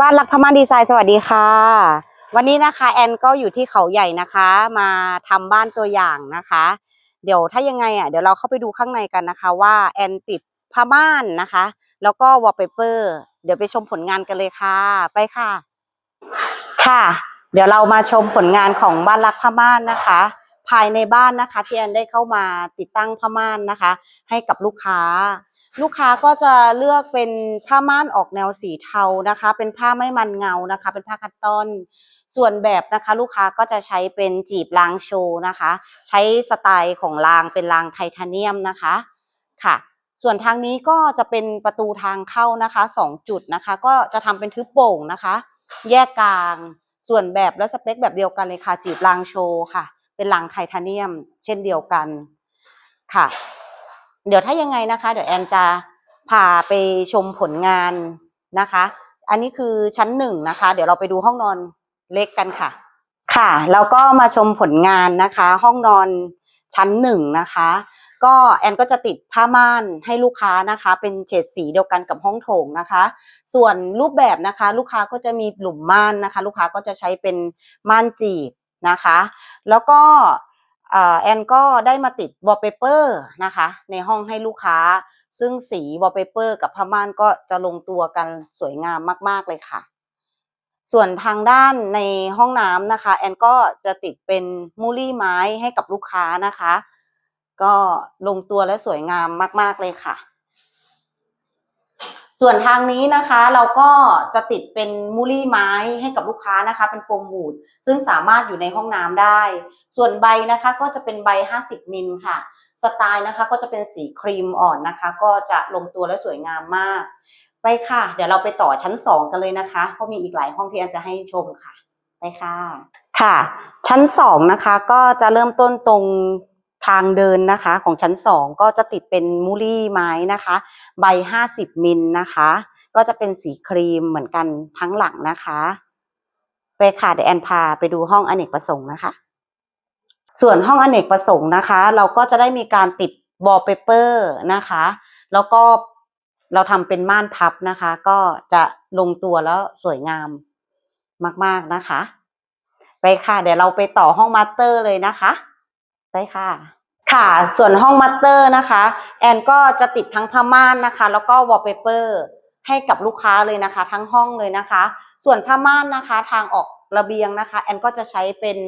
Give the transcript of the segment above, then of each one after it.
บ้านรักพม่านดีไซน์สวัสดีค่ะ วันนี้นะคะแอนก็อยู่ที่เขาใหญ่นะคะ มาทำบ้านตัวอย่างนะคะ เดี๋ยวถ้ายังไงอะเดี๋ยวเราเข้าไปดูข้างในกันนะคะ ว่าแอนติดผ้าม่านนะคะ แล้วก็วอลเปเปอร์เดี๋ยวไปชมผลงานกันเลยค่ะ ไปค่ะ ค่ะ เดี๋ยวเรามาชมผลงานของบ้านรักผ้าม่านนะคะ ภายในบ้านนะคะที่แอนได้เข้ามาติดตั้งผ้าม่านนะคะ ให้กับลูกค้า ลูกค้าก็จะเลือกเป็นผ้าม่านออกแนวสีเทานะคะ เป็นผ้าไม่มันเงานะคะ เป็นผ้าคัตตอน ส่วนแบบนะคะ ลูกค้าก็จะใช้เป็นจีบรางโชว์นะคะ ใช้สไตล์ของรางเป็นรางไทเทเนียมนะคะค่ะ ส่วนทางนี้ก็จะเป็นประตูทางเข้านะคะสองจุดนะคะ ก็จะทำเป็นทึบโป่งนะคะ แยกกลาง ส่วนแบบและสเปคแบบเดียวกันเลยค่ะ จีบรางโชว์ค่ะ เป็นรางไทเทเนียม เช่นเดียวกันค่ะ เดี๋ยวถ้ายังไงนะคะ เดี๋ยวแอนจะพาไปชมผลงานนะคะ อันนี้คือชั้นหนึ่งนะคะ เดี๋ยวเราไปดูห้องนอนเล็กกันค่ะ ค่ะ แล้วก็มาชมผลงานนะคะ ห้องนอนชั้นหนึ่งนะคะ ก็แอนก็จะติดผ้าม่านให้ลูกค้านะคะ เป็นเฉดสีเดียวกันกับห้องโถงนะคะ ส่วนรูปแบบนะคะ ลูกค้าก็จะมีหลุมม่านนะคะ ลูกค้าก็จะใช้เป็นม่านจีบนะคะ แล้วก็ แอนก็ได้มาติดวอลเปเปอร์นะคะ ในห้องให้ลูกค้า ซึ่งสีวอลเปเปอร์กับผ้าม่านก็จะลงตัวกันสวยงามมาก ๆ เลยค่ะ ส่วนทางด้านในห้องน้ำนะคะ แอนก็จะติดเป็นมูลี่ไม้ให้กับลูกค้านะคะ ก็ลงตัวและสวยงามมาก ๆ เลยค่ะ ส่วนทางนี้นะคะเราก็จะติดเป็นมูลี่ไม้ให้กับลูกค้านะคะ เป็นโฟมบูดซึ่งสามารถอยู่ในห้องน้ำได้ ส่วนใบนะคะก็จะเป็นใบ 50 มิลค่ะ สไตล์นะคะก็จะเป็นสีครีมอ่อนนะคะ ก็จะลงตัวและสวยงามมาก ไปค่ะ เดี๋ยวเราไปต่อชั้น 2 กันเลยนะคะเพราะมีอีกหลายห้องที่แอนจะให้ชมค่ะไปค่ะ ค่ะ ชั้น 2 นะคะก็จะเริ่มต้นตรง ทางเดินนะคะของชั้น2ก็จะติดเป็นมูลี่ไม้นะคะ ใบ 50 มิลนะคะ ก็จะเป็นสีครีมเหมือนกันทั้งหลังนะคะไปค่ะเดี๋ยวแอนพาไปดูห้องอเนกประสงค์นะคะ ส่วนห้องอเนกประสงค์นะคะ เราก็จะได้มีการติดวอลเปเปอร์นะคะ แล้วก็เราทำเป็นม่านพับนะคะ ก็จะลงตัวแล้วสวยงามมาก ๆนะคะ ไปค่ะ เดี๋ยวเราไปต่อห้องมาสเตอร์เลยนะคะ ไปค่ะ ค่ะส่วนห้องมาสเตอร์นะคะ แอนก็จะติดทั้งผ้าม่านนะคะ แล้วก็วอลเปเปอร์ให้กับลูกค้าเลยนะคะ ทั้งห้องเลยนะคะ ส่วนผ้าม่านนะคะทางออกระเบียงนะคะ แอนก็จะใช้เป็น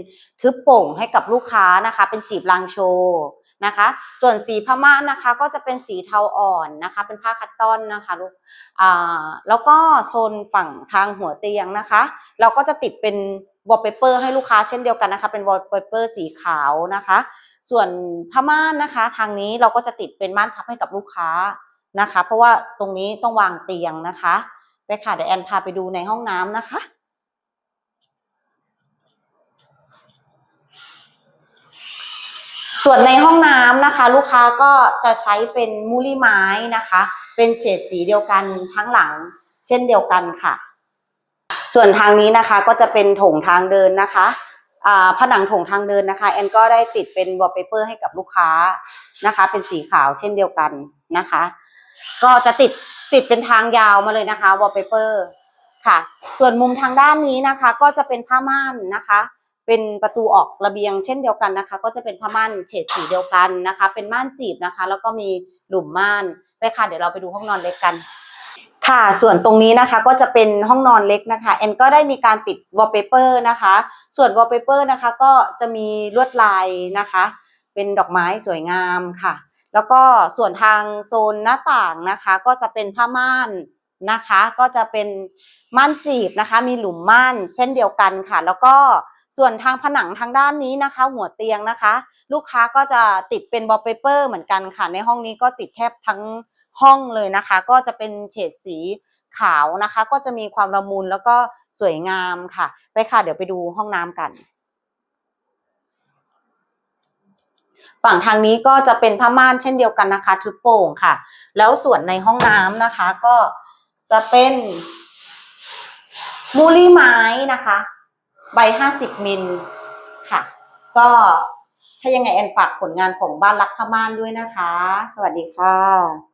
ทึบโป่งให้กับลูกค้านะคะ เป็นจีบรางโชว์นะคะ ส่วนสีผ้าม่านนะคะ ก็จะเป็นสีเทาอ่อนนะคะ เป็นผ้าคัตตอนนะคะลูกอ่าแล้วก็โซนฝั่งทางหัวเตียงนะคะ เราก็จะติดเป็นวอลเปเปอร์ให้ลูกค้าเช่นเดียวกันนะคะ เป็นวอลเปเปอร์สีขาวนะคะ ส่วนผ้าม่านนะคะ ทางนี้เราก็จะติดเป็นม่านพับให้กับลูกค้านะคะ เพราะว่าตรงนี้ต้องวางเตียงนะคะไปค่ะเดี๋ยวแอนพาไปดูในห้องน้ำนะคะ ส่วนในห้องน้ำนะคะ ลูกค้าก็จะใช้เป็นมูลี่ไม้นะคะ เป็นเฉดสีเดียวกันทั้งหลัง เช่นเดียวกันค่ะ ส่วนทางนี้นะคะก็จะเป็นโถงทางเดินนะคะ ผนังโถงทางเดินนะคะแอนก็ได้ติดเป็นวอลเปเปอร์ให้กับลูกค้านะคะ เป็นสีขาวเช่นเดียวกันนะคะ ก็จะติดติดเป็นทางยาวมาเลยนะคะวอลเปเปอร์ค่ะ ส่วนมุมทางด้านนี้นะคะ ก็จะเป็นผ้าม่านนะคะ เป็นประตูออกระเบียงเช่นเดียวกันนะคะ ก็จะเป็นผ้าม่านเฉดสีเดียวกันนะคะ เป็นม่านจีบนะคะ แล้วก็มีหลุมม่านไปค่ะเดี๋ยวเราไปดูห้องนอนเล็กกัน ค่ะ ส่วนตรงนี้นะคะก็จะเป็นห้องนอนเล็กนะคะแอนก็ได้มีการติดวอลเปเปอร์นะคะ ส่วนวอลเปเปอร์นะคะก็จะมีลวดลายนะคะ เป็นดอกไม้สวยงามค่ะ แล้วก็ส่วนทางโซนหน้าต่างนะคะ ก็จะเป็นผ้าม่านนะคะ ก็จะเป็นม่านจีบนะคะ มีหลุมม่านเช่นเดียวกันค่ะ แล้วก็ส่วนทางผนังทางด้านนี้นะคะ หัวเตียงนะคะ ลูกค้าก็จะติดเป็นวอลเปเปอร์เหมือนกันค่ะ ในห้องนี้ก็ติดแทบทั้ง ห้องเลยนะคะ ก็จะเป็นเฉดสีขาวนะคะ ก็จะมีความละมุนแล้วก็สวยงามค่ะ ไปค่ะเดี๋ยวไปดูห้องน้ำกันฝั่งทางนี้ก็จะเป็นผ้าม่านเช่นเดียวกันนะคะ ทึบโป่งค่ะ แล้วส่วนในห้องน้ำนะคะ ก็จะเป็นมูลี่ไม้นะคะ ใบห้าสิบมิลค่ะ ก็ถ้ายังไงแอนฝากผลงานของบ้านรักผ้าม่านด้วยนะคะ สวัสดีค่ะ